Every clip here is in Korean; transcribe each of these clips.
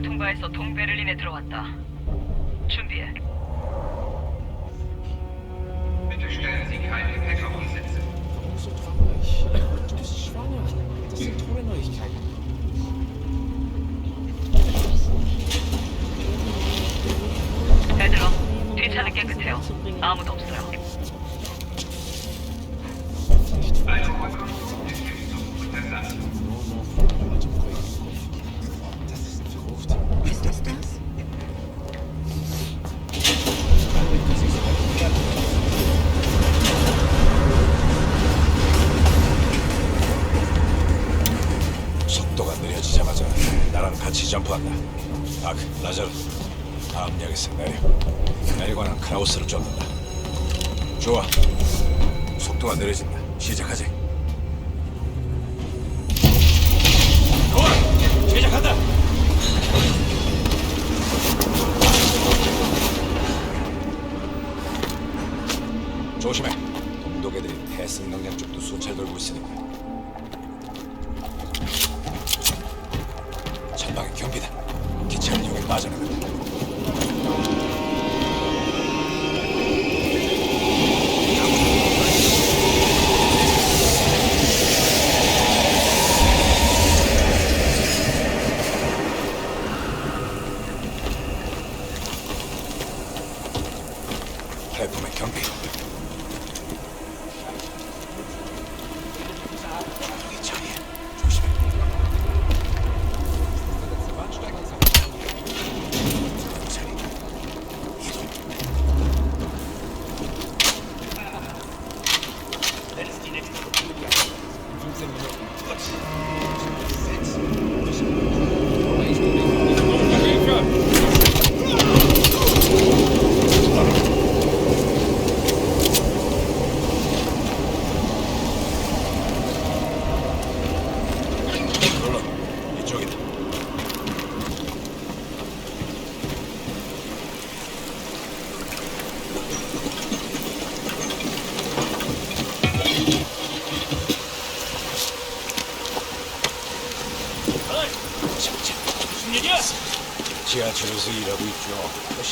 공항을 통과해서 동베를린에 들어왔다. 준비해. 애들아, 뒤차는 깨끗해요. 아무도 없어요. 박, 라자르, 다음 역에서 내려. 내리고 난 크라우스를 쫓는다. 좋아. 속도가 느려진다. 시작하지.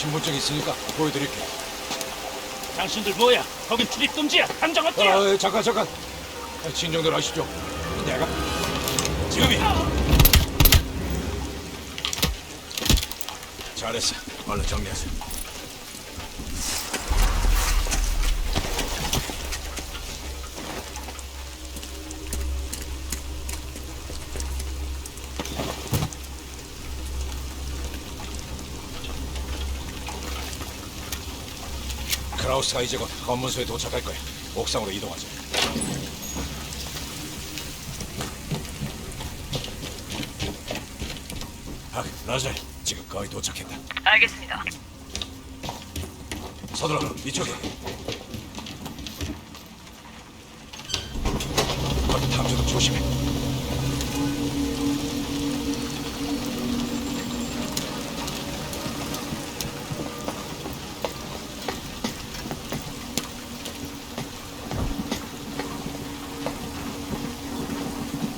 신분증 있으니까 보여드릴게. 당신들 뭐야? 거긴 출입 금지야. 당장 어때요? 아, 잠깐 잠깐. 진정들 하시죠. 내가 지금이야. 잘했어. 얼른 정리하세요. 크라우스가 이제 곧 검문소에 도착할 거야. 옥상으로 이동하자. 아, 라젤, 지금 거의 도착했다. 알겠습니다. 서둘러, 이쪽에. 거기 탐지도 조심해.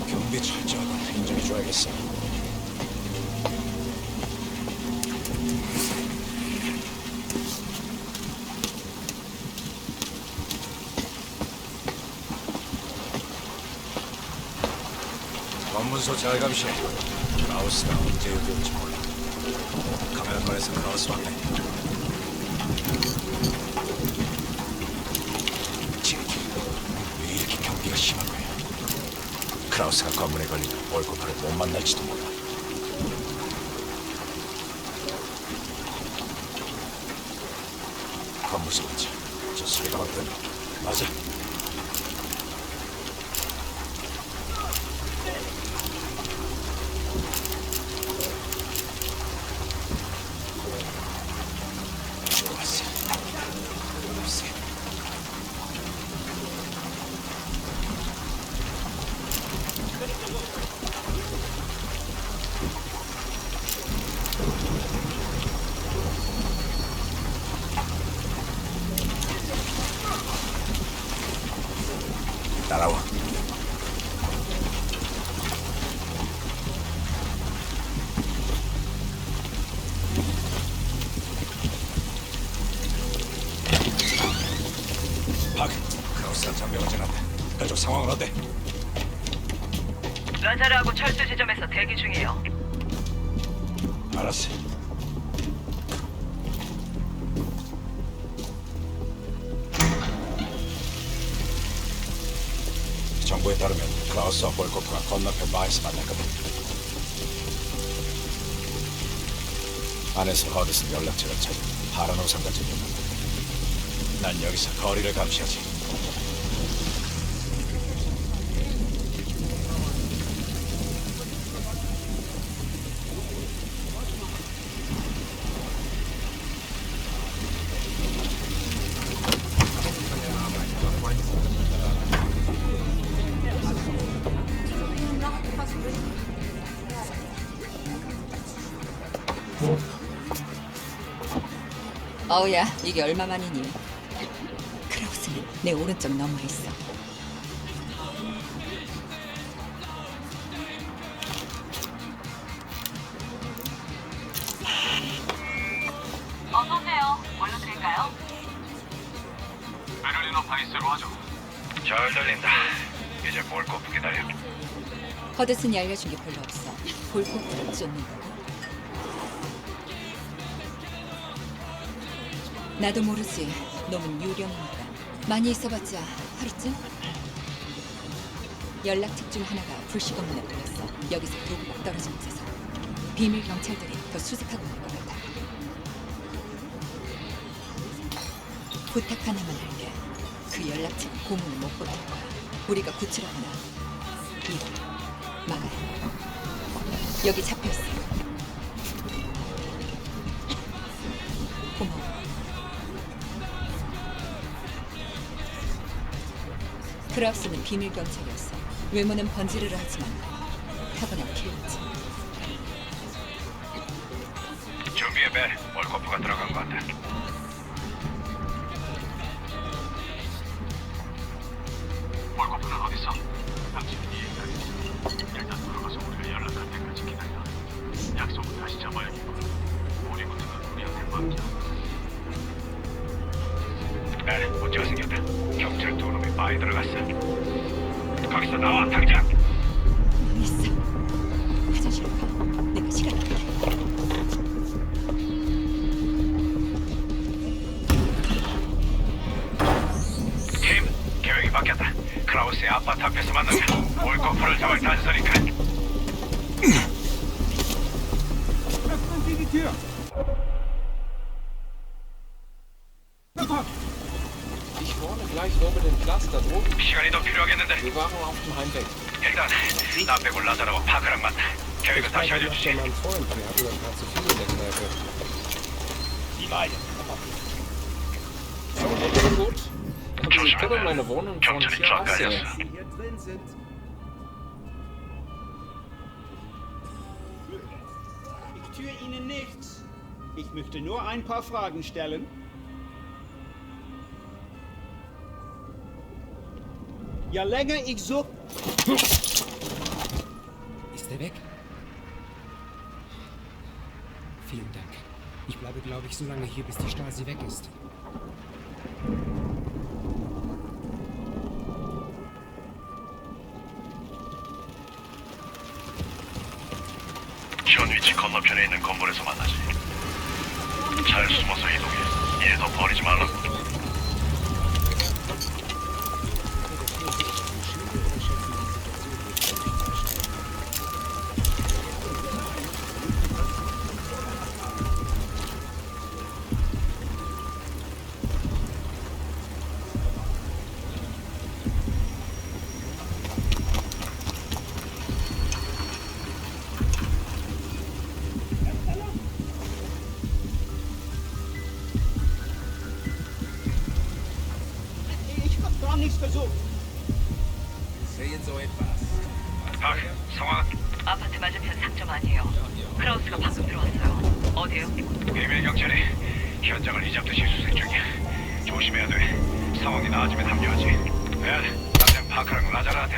경비 철저하다 인정해줘야겠어. 검문소 잘감시. 크라우스가 언제 여기 올지 몰라. 카메라 꺼내서 크라우스 왔네. 지기, 왜 이렇게 경비가 심한 거야? 크라우스가 검문에 걸리면 월급하를 못 만날지도 몰라. 근처. 저 소리가 막 들려. 맞아. 좋았어. 글쎄. 따라와. 안에서 허드슨 연락처를 찾아 파란 우산까지 줬는다. 난 여기서 거리를 감시하지. 어우야, 이게 얼마만이니? 크라우스는 내 오른쪽 너머 있어. 어서 오세요. 뭘로 드릴까요? 베를리너 바이스로 하죠. 잘 들린다. 이제 볼코프 기다려. 허드슨이 알려준 게 별로 없어. 볼코프를 쫓는다고? 나도 모르지. 놈은 유령이니까. 많이 있어봤자 하루쯤? 연락 특중 하나가 업무에 걸렸어. 여기서 도구가 떨어진 곳에서. 비밀 경찰들이 더 수색하고 있는 것 같아. 부탁 하나만 할게. 그 연락처 고문을 못 보낼 거야. 우리가 구출하거나 이거 막아야 해. 여기 잡혀있어. 고마워. 크라우스는 비밀 경찰이었어. 외모는 번지르르 하지만 타고난 킬러지. 준비해 벨. 볼코프가 들어간 것 같아. 시간. 팀, 계획이 바뀌었다. 크라우스의 아파트 앞에서 만나자. 볼코프를 잡을 단서니까. Ich droben. 시간이 더 필요하겠는데. 일단 나 빼고 라자르와 파크랑 만나. 계획은 다시 Ich war 알려주지. meinem Freund, wir hatten ein paar zu viel in der Kneipe. 이마야. Geht gut? Aber ich 조심해. komme meine Wohnung von 경찰이 hier 쫙 aus. her. 깔렸어. Ich tue Ihnen nichts. Ich möchte nur ein paar Fragen stellen. Ja länger ich so... Ist er weg? Vielen Dank. Ich bleibe, glaube ich, so lange hier, bis die Stasi weg ist. 현 위치 건너편에 있는 건물에서 만나지. 잘 숨어서 이동해. 얘도 버리지 말라고.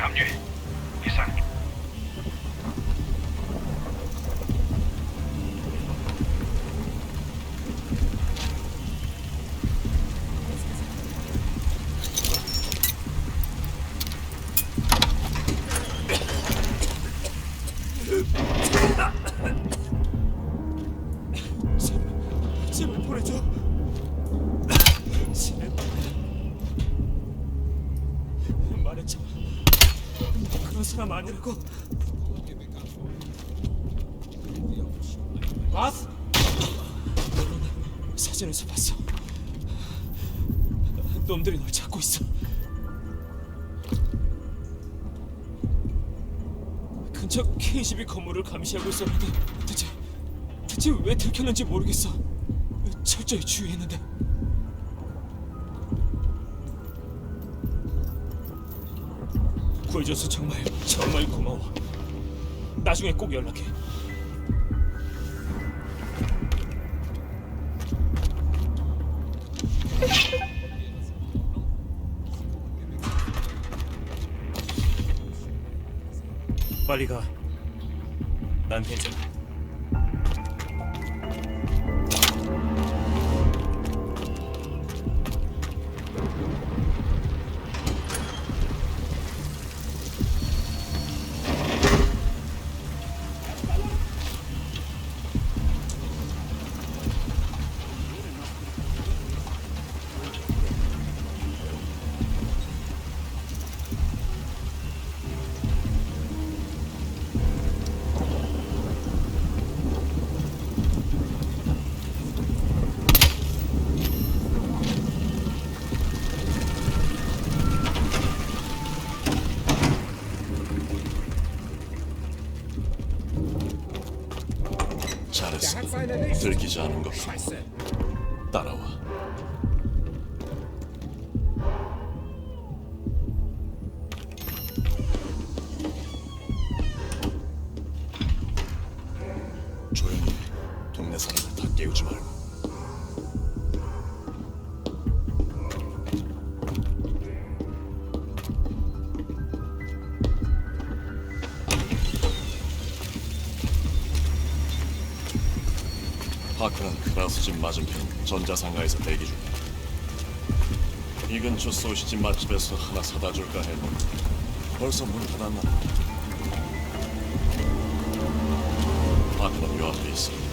파크랑 라자르한테 합류해. 이상. 근처 KGB 건물을 감시하고 있었는데 대체 대체 왜 들켰는지 모르겠어. 철저히 주의했는데. 구해줘서 정말 정말 고마워. 나중에 꼭 연락해. 빨리 가. 들키지 않은 것 Scheiße. 따라와. 파크는 크라우스 집 맞은편 전자상가에서 대기 중이야. 이 근처 소시집 맛집에서 하나 사다 줄까 했는데 벌써 문 닫았나? 파크는 요 앞에 있어.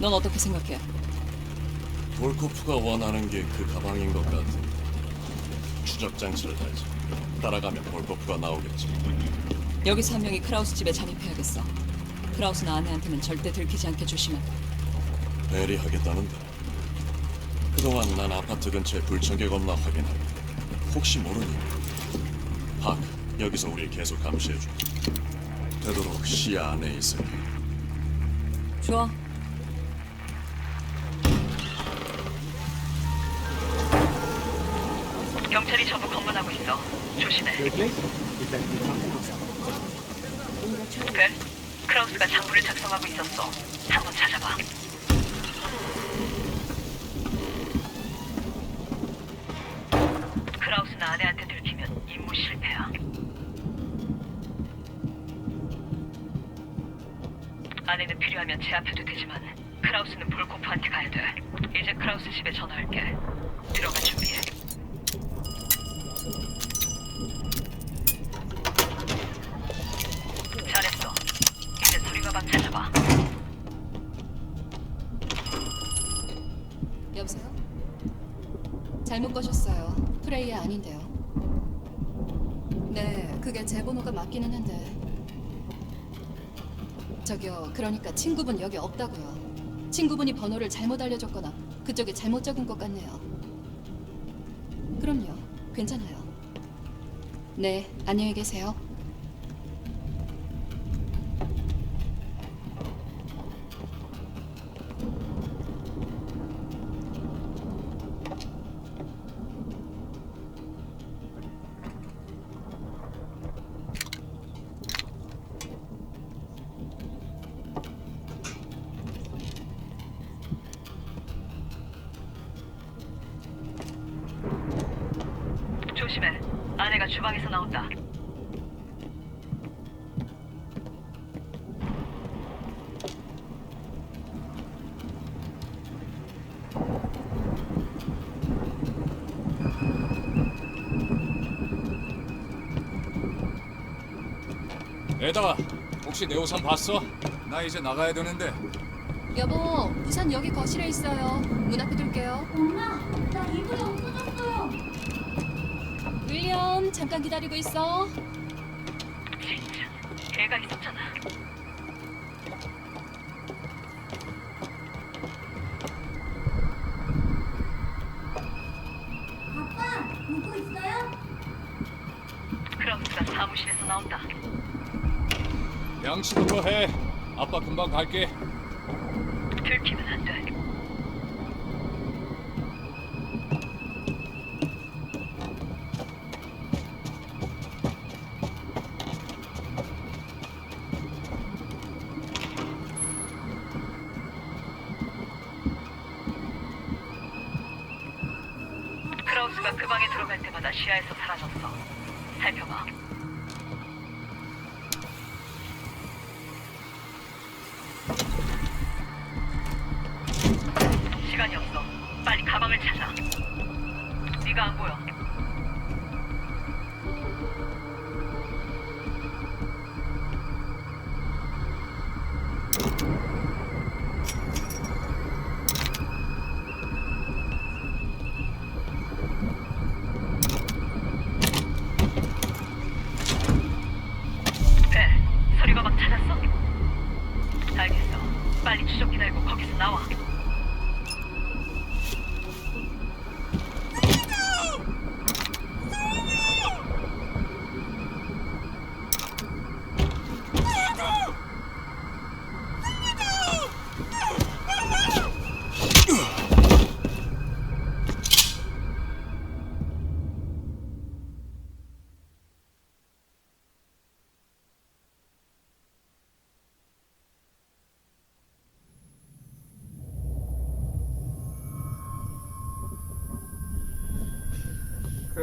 넌 어떻게 생각해? 볼코프가 원하는 게 그 가방인 것 같아. 추적 장치를 달지. 따라가면 볼코프가 나오겠지. 여기서 한 명이 크라우스 집에 잠입해야겠어. 크라우스나 아내한테는 절대 들키지 않게 조심해. 배리하겠다는데. 그동안 난 아파트 근처에 불청객 없나 확인하고 혹시 모르니 파크 여기서 우릴 계속 감시해줘. 되도록 시야 안에 있을게. 좋아. 경찰이 전부 검문하고 있어. 조심해. 그래? 크라우스가 장부를 작성하고 있었어. 한번 찾아봐. 필요하면 제압해도 되지만 크라우스는 볼코프한테 가야 돼. 이제 크라우스 집에 전화할게. 들어가 준비해. 잘했어. 이제 서류 가방 찾아봐. 여보세요? 잘못 거셨어요. 프레이야 아닌데요. 네, 그게 제 번호가 맞기는 한데. 저기요, 그러니까 친구분 여기 없다고요. 친구분이 번호를 잘못 알려줬거나 그쪽에 잘못 적은 것 같네요. 그럼요, 괜찮아요. 네, 안녕히 계세요. 주방에서 나온다. 에다가 혹시 내 우산 봤어? 나 이제 나가야 되는데 여보, 우산 여기 거실에 있어요. 문 앞에 둘게요. 엄마, 나 이불이 없어졌어요. 윌리엄, 잠깐 기다리고 있어. 진짜 걔가 있었잖아. 아빠, 누구 있어요? 크라우스가 사무실에서 나온다. 양치부터 해 아빠 금방 갈게 들키면 방을 찾아. 네가 안 보여.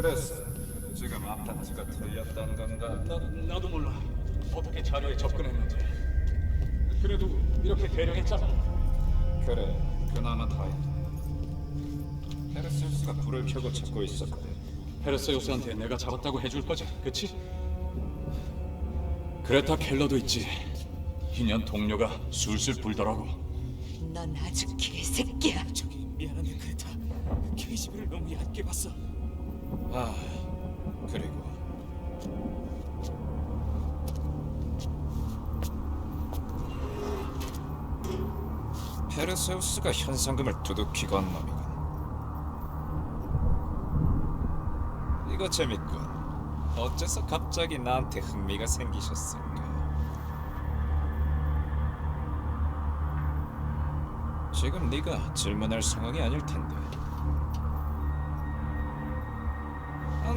그래서 지금 아파트가 틀렸던 건가? 나, 나도 몰라. 어떻게 자료에 접근했는지. 그래도 이렇게 대령했잖아. 그래, 그나마 다행이다. 페르세우스가 불을 켜고 찾고 있었거든. 페르세우스한테 내가 잡았다고 해줄 거지 그치? 그레타 켈러도 있지 희년 동료가 술술 불더라고 넌 아주 개새끼야. 저기 미안한데 그레타. KGB를 너무 얕게 봤어. 아, 그리고 페르세우스가 현상금을 두둑히 건 놈이군. 이거 재밌군. 어째서 갑자기 나한테 흥미가 생기셨을까? 지금 네가 질문할 상황이 아닐 텐데.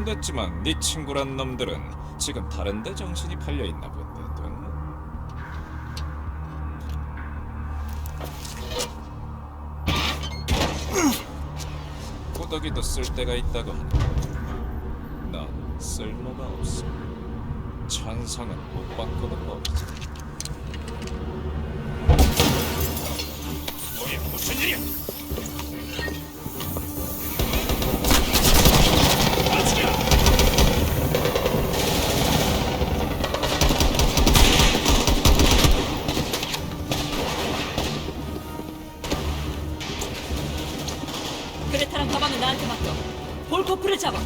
안 됐지만 네 친구란 놈들은 지금 다른데 정신이 팔려 있나 본데. 돈. 꾸덕이도 쓸 데가 있다고 하네. 넌 쓸모가 없어. 천상은 못 바꾸는 법이지. 이게 무슨 일이야? 그레타랑 가방은 나한테 맡겨. 볼코프를 잡아.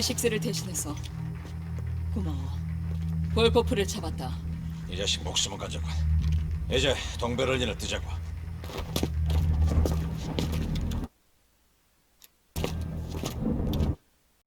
MI6를 대신해서 고마워. 볼코프를 잡았다. 이 자식 목숨은 가져고 이제 동베를린을 뜨자고